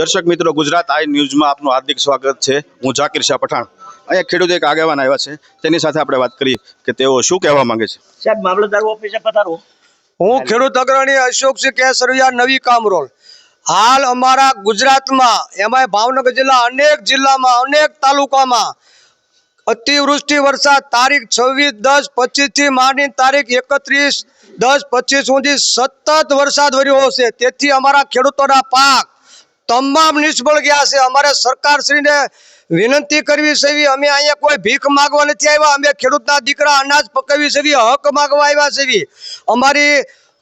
દર્શક મિત્રો ગુજરાત આઈ ન્યૂઝમાં આપનું હાર્દિક સ્વાગત છે. હું ઝાકીર શાહ પઠાણ. અહીંયા ખેડૂત એક આગેવાન આવ્યા છે. તેની સાથે આપણે વાત કરીએ કે તેઓ શું કહેવા માંગે છે? સાહેબ મામલતદાર ઓફિસે પધારો. હું ખેડૂત અગ્રણી અશોકસિંહ કેસરિયા નવી કામરોલ હાલ અમારા ગુજરાતમાં એમાંય ભાવનગર જિલ્લા અનેક જિલ્લામાં અનેક તાલુકામાં અતિવૃષ્ટિ વરસાદ. તારીખ છવ્વીસ દસ પચીસથી માંડી તારીખ એકત્રીસ દસ પચીસ સુધી સતત વરસાદ વર્યો હશે તેથી અમારા ખેડૂતોના પાક તમામ નિષ્ફળ ગયા છે. અમારે સરકારશ્રીને વિનંતી કરવી છે અમે અહીંયા કોઈ ભીખ માગવા નથી આવ્યા. અમે ખેડૂતના દીકરા અનાજ પકવી છે હક માગવા આવ્યા છે અમારી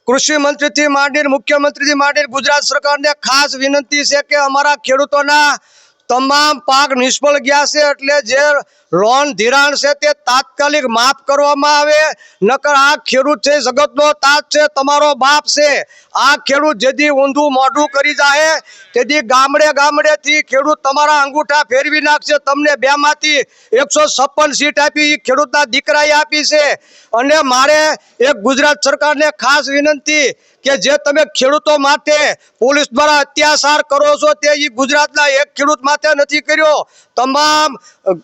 કૃષિ મંત્રીથી માંડીને મુખ્યમંત્રીથી માંડીને ગુજરાત સરકારને ખાસ વિનંતી છે કે અમારા ખેડૂતોના તમામ પાક નિષ્ફળ ગયા છે. એટલે જે લોન ધિરાણ છે તે તાત્કાલિક માફ કરવામાં આવે, નકર આ ખેડૂત છે, જગતનો તાત છે, તમારો બાપ છે. આ ખેડૂત જેથી ઊંધું મોઢું કરી જાય તેથી ગામડે ગામડેથી ખેડૂત તમારા અંગૂઠા ફેરવી નાખશે, તમને બેમાંથી એકસો છપ્પન સીટ આપી એ ખેડૂતના દીકરાએ આપી છે. અને મારે એક ગુજરાત સરકારને ખાસ વિનંતી કે જે તમે ખેડૂતો માટે પોલીસ દ્વારા અત્યાચાર કરો છો, તે ગુજરાતના એક ખેડૂત માટે નથી કર્યો. તમામ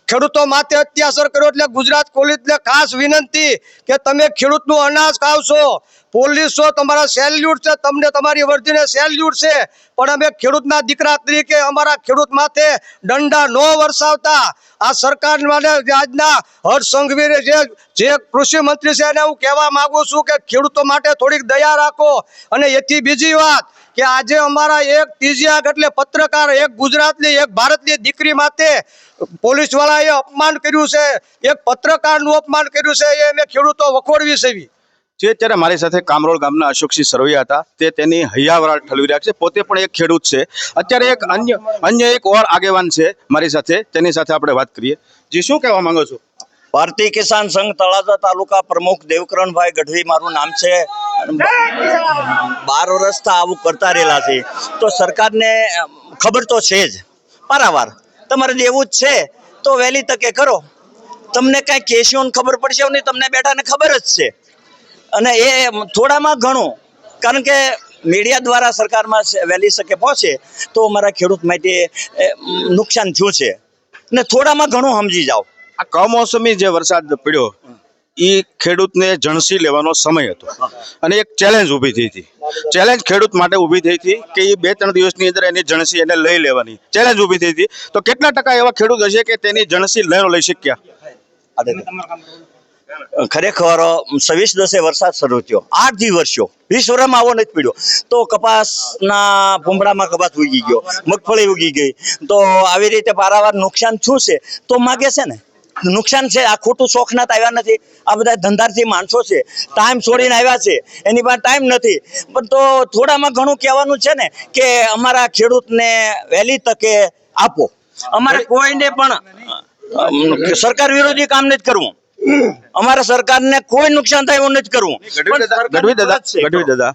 ખેડૂતો માથે અત્યાચાર કર્યો એટલે ગુજરાત પોલીસને ખાસ વિનંતી કે તમે ખેડૂતનું અનાજ ખાવ છો પોલીસો તમારા સેલ્યુટ છે, તમને તમારી વર્દીને સેલ્યુટ છે. પણ અમે ખેડૂતના દીકરા તરીકે અમારા ખેડૂત માથે દંડા ન વરસાવતા. આ સરકાર આજના હર્ષ સંઘવીરે જે જે કૃષિ મંત્રી છે એને હું કહેવા માગું છું કે ખેડૂતો માટે થોડીક દયા રાખો. અને એથી બીજી વાત કે આજે અમારા એક ત્રીજિયાક એટલે પત્રકાર, એક ગુજરાતની, એક ભારતની દીકરી માટે પોલીસ વાળાએ અપમાન કર્યું છે. એક પત્રકારનું અપમાન કર્યું છે. એ અમે ખેડૂતો વખોડવી છે. જે અત્યારે મારી સાથે કામરોળ ગામના અશોકસિંહ સરવૈયા હતા, તે તેની હૈયાવરાળ ઠલવી રહ્યા છે. પોતે પણ એક ખેડૂત છે. અત્યારે એક અન્ય અન્ય એક ઓર આગેવાન છે મારી સાથે. તેની સાથે આપણે વાત કરીએ. જી, શું કહેવા માંગો છો? ભારતીય કિસાન સંઘ તળાજા તાલુકા પ્રમુખ દેવકરણભાઈ ગઢવી મારું નામ છે. બાર વર્ષથી આવું કરતા રહેલા છે. તો સરકારને ખબર તો છે જ. પારાવાર. તમારે દેવું જ છે. તો વહેલી તકે કરો. તમને કાંઈ કેસીઓને ખબર પડશે નહીં, તમને બેઠાને ખબર જ છે. અને એ થોડામાં ઘણું. કારણ કે મીડિયા દ્વારા સરકારમાં વહેલી શકે પહોંચે તો અમારા ખેડૂત માટે નુકસાન થયું છે. ને થોડામાં ઘણું સમજી જાઓ. આ કમોસમી જે વરસાદ પડ્યો એ ખેડૂતને જણસી લેવાનો સમય હતો. અને એક ચેલેન્જ ઊભી થઈ હતી. ચેલેન્જ ખેડૂત માટે ઊભી થઈ હતી કે એ બે ત્રણ દિવસની અંદર એની જણસી એને લઈ લેવાની. ચેલેન્જ ઊભી થઈ હતી. તો કેટલા ટકા એવા ખેડૂત હશે કે તેની જણસી લઈને લઈ શક્યા? ખરેખર, છવ્વીસ દસે વરસાદ શરૂ થયો. આઠ દી વર્ષો વીસ વર્ષમાં આવો નથી પીડ્યો. તો કપાસના ભૂંબડામાં કપાસ ઉગી ગયો. મગફળી ઉગી ગઈ. તો આવી રીતે પારાવાર નુકસાન શું છે? તો માગે છે ને. નુકસાન છે. આ ખોટું શોખનાથ આવ્યા નથી. આ બધા ધંધારથી માણસો છે. ટાઈમ છોડીને આવ્યા છે. એની પાસે ટાઈમ નથી. પણ તો થોડામાં ઘણું કહેવાનું છે ને કે અમારા ખેડૂતને વહેલી તકે આપો. અમારે કોઈને પણ સરકાર વિરોધી કામ નથી કરવું. અમારા સરકારને કોઈ નુકસાન થાય એવું નથી કરવું. દાદા ગઢવી દાદા ગઢવી દાદા.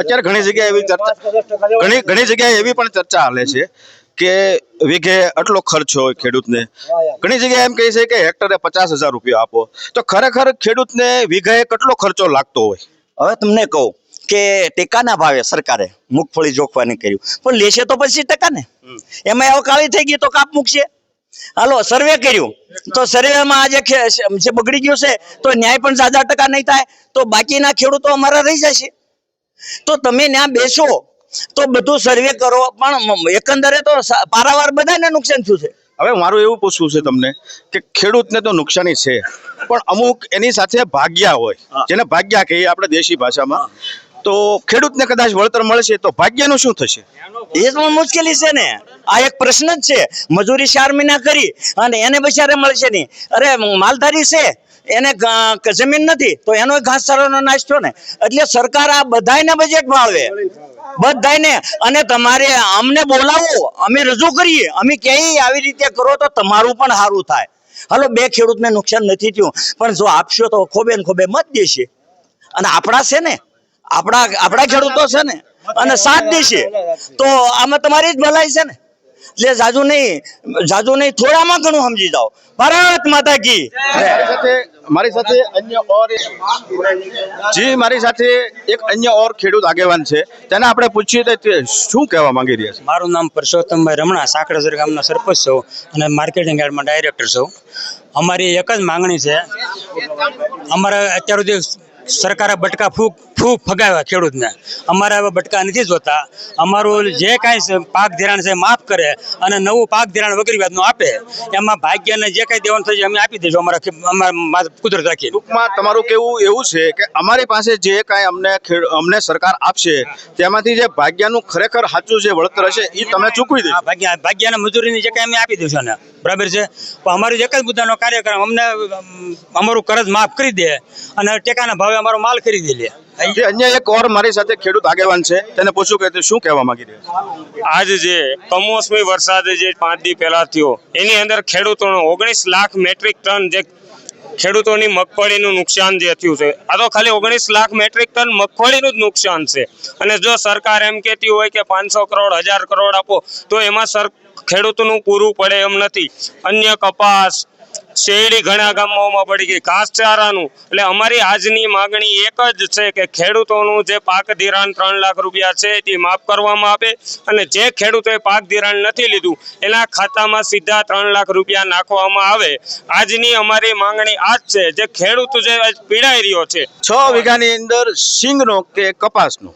અત્યારે ઘણી જગ્યાએ એવી ચર્ચા ઘણી ઘણી જગ્યાએ એવી પણ ચર્ચા હાલે છે કે વીઘે આટલો ખર્ચ હોય ખેડૂતને? ઘણી જગ્યાએ એમ કહે છે કે હેક્ટરે પચાસ હજાર રૂપિયા આપો. તો ખરેખર ખેડૂતને વીઘાએ કેટલો ખર્ચો લાગતો હોય? હવે તમને કહું કે ટેકાના ભાવે સરકારે મગફળી જોખવાની કર્યું. પણ લેશે તો પછી ટકા ને એમાં એવો કાળી થઈ ગઈ તો કાપ મૂકશે. હાલો સર્વે કર્યું. તો સર્વેમાં આજે જે બગડી ગયું છે તો ન્યાય પણ સાદા ટકા નહીં થાય. તો બાકીના ખેડૂતો અમારા રહી જશે. તો તમે ત્યાં બેસો. તો બધું સર્વે કરો. પણ એકંદરે તો પારાવાર બધાને નુકસાન થયું છે. હવે મારું એવું પૂછવું છે તમને કે ખેડૂતને તો નુકસાની છે પણ અમુક એની સાથે ભાગ્યા હોય. જેને ભાગ્યા કહીએ આપણે દેશી ભાષામાં તો ખેડૂતને કદાચ વળતર મળશે તો ભાગ્યનું શું થશે? એ પણ મુશ્કેલી છે ને. આ એક પ્રશ્ન જ છે. મજૂરી ચાર મહિના કરી અને એને બચારે મળશે નહીં? અરે માલધારી છે. એને જમીન નથી તો એનો ઘાસચારાનો નાશ થયો ને. એટલે સરકાર આ બધાને બજેટ ફાળવે બધાયને. અને તમારે અમને બોલાવો, અમે રજૂ કરીએ. અમે ક્યાંય આવી રીતે કરો તો તમારું પણ સારું થાય. હાલો, બે ખેડૂતને નુકસાન નથી થયું. પણ જો આપશો તો ખોબે ને ખોબે મત દેશે. અને આપણા છે ને? આપણા આપણા ખેડૂતો છે ને? અને સાથ દેશે. તો આમાં તમારી જ ભલાઈ છે ને? એટલે જાજુ નહીં જાજુ નહીં થોડામાં ઘણું સમજી જાઓ. ભારત માતા કી. મારી સાથે મારી સાથે અન્ય ઓર જી મારી સાથે એક અન્ય ઓર ખેડૂત આગેવાન છે. તેને આપણે પૂછીએ તો તે શું કહેવા માંગી રહ્યા છે? મારું નામ પરસોત્તમભાઈ રમણા સાંકળેશ્વર ગામના સરપંચ છું અને માર્કેટિંગ યાર્ડમાં ડાયરેક્ટર છું. અમારી એક જ માંગણી છે. અમારે અત્યાર સુધી સરકારે બટકા ફૂક ફૂક ફગાવ્યા ખેડૂતને. અમારે હવે બટકા નથી જોતા. અમારું જે કાંઈ પાક ધિરાણ છે માફ કરે અને નવું પાક ધિરાણ વગેરે વ્યાજનું આપે. એમાં ભાગ્યને જે કાંઈ દેવાનું થશે અમે આપી દઈશું અમારા અમારા કુદરત રાખી ટૂંકમાં તમારું કેવું એવું છે કે અમારી પાસે જે કાંઈ અમને અમને સરકાર આપશે તેમાંથી જે ભાગ્યનું ખરેખર સાચું જે વળતર હશે એ તમે ચૂકવી દઈશું. ભાગ્ય ભાગ્યા ભાગ્યાના મજૂરીની જે કાંઈ અમે આપી દઈશું ને બરાબર છે? પણ અમારું એક જ મુદ્દાનો કાર્યક્રમ અમને અમારું કરજ માફ કરી દે અને ટેકાના ભાવે અમારો માલ ખરીદી લે. જે અન્ય એક ઓર મારી સાથે ખેડૂત આગેવાન છે, તેને પૂછું કે શું કહેવા માંગી રહ્યા આજ જે કમોસમી વરસાદ જે પાંચ દી પહેલા થયો, એની અંદર ખેડૂતોનો ઓગણીસ લાખ મેટ્રિક ટન જે ખેડૂતોની મગફળીનું નુકસાન જે થયું છે, આ તો ખાલી ઓગણીસ લાખ મેટ્રિક ટન મગફળીનું જ નુકસાન છે. અને જો સરકાર એમ કહેતી હોય કે પાંચસો કરોડ, હજાર કરોડ આપો, તો એમાં સર ખેડૂતનું પૂરું પડે એમ નથી. અન્ય કપાસ શેરડી ઘણા ગામોમાં પડી ગઈ. ઘાસચારાનું એટલે અમારી આજની માગણી એક જ છે કે ખેડૂતોનું જે પાક ધિરાણ ત્રણ લાખ રૂપિયા છે તે માફ કરવામાં આવે અને જે ખેડૂતોએ પાક ધિરાણ નથી લીધું, એના ખાતામાં સીધા ત્રણ લાખ રૂપિયા નાખવામાં આવે. આજની અમારી માંગણી આ છે જે ખેડૂત જે પીડાઈ રહ્યો છે. છ વીઘાની અંદર સિંગનો કે કપાસનો?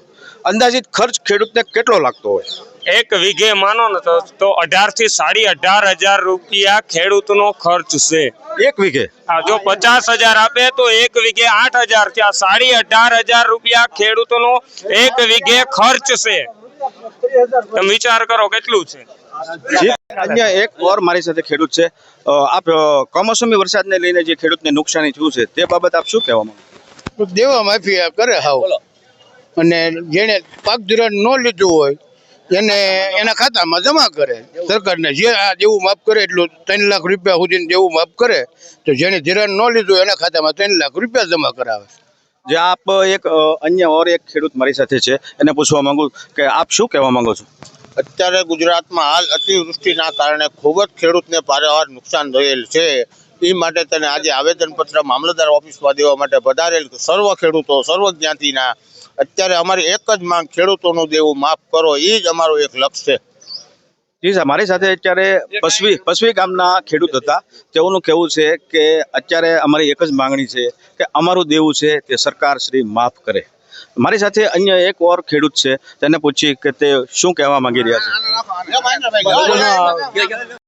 અંદાજિત ખર્ચ ખેડૂતને કેટલો લાગતો હોય? એક વીઘે માનો ને તો અઢારથી સાડી અઢાર હજાર રૂપિયા ખેડૂતનો ખર્ચ છે. એક વીઘે? હા જો પચાસ હજાર આપે તો એક વીઘે આઠ હજાર ત્યાં સાડી અઢાર હજાર રૂપિયા ખેડૂતનો એક વીઘે ખર્ચ છે. તમે વિચાર કરો કેટલું છે. જી. અન્ય એક ઓર મારી સાથે ખેડૂત છે. આપ કમોસમી વરસાદને લઈને જે ખેડૂતને નુકસાની થયું છે તે બાબત આપ શું કહેવા માંગો? દેવા માફી કરે હાવ. અને જેને પાક ધોરણ ન લીધું હોય એને એના ખાતામાં જમા કરે. સરકારને જે આ દેવું માફ કરે એટલું ત્રણ લાખ રૂપિયા સુધી દેવું માફ કરે તો જેને ધિરાણ ન લીધું એના ખાતામાં ત્રણ લાખ રૂપિયા જમા કરાવે. જે આપ એક અન્ય ઓર એક ખેડૂત મારી સાથે છે એને પૂછવા માંગુ કે આપ શું કહેવા માંગો છો? અત્યારે ગુજરાતમાં હાલ અતિવૃષ્ટિના કારણે ખૂબ જ ખેડૂતને પારાવાર નુકસાન થયેલ છે. એ માટે તેને આજે આવેદનપત્ર મામલતદાર ઓફિસમાં દેવા માટે પધારેલ સર્વ ખેડૂતો સર્વ જ્ઞાતિના અત્યારે અમારી એક જ માંગ ખેડૂતોનું દેવું માફ કરો એ જ અમારું એક લક્ષ્ય છે જી સાહેબ મારી સાથે અત્યારે પસવી પસવી ગામના ખેડૂત હતા તેઓનું કહેવું છે કે અત્યારે અમારી એક જ માંગણી છે કે અમારું દેવું છે તે સરકાર શ્રી માફ કરે મારી સાથે અન્ય એક ઓર ખેડૂત છે તેને પૂછી કે તે શું કહેવા માંગી રહ્યા છે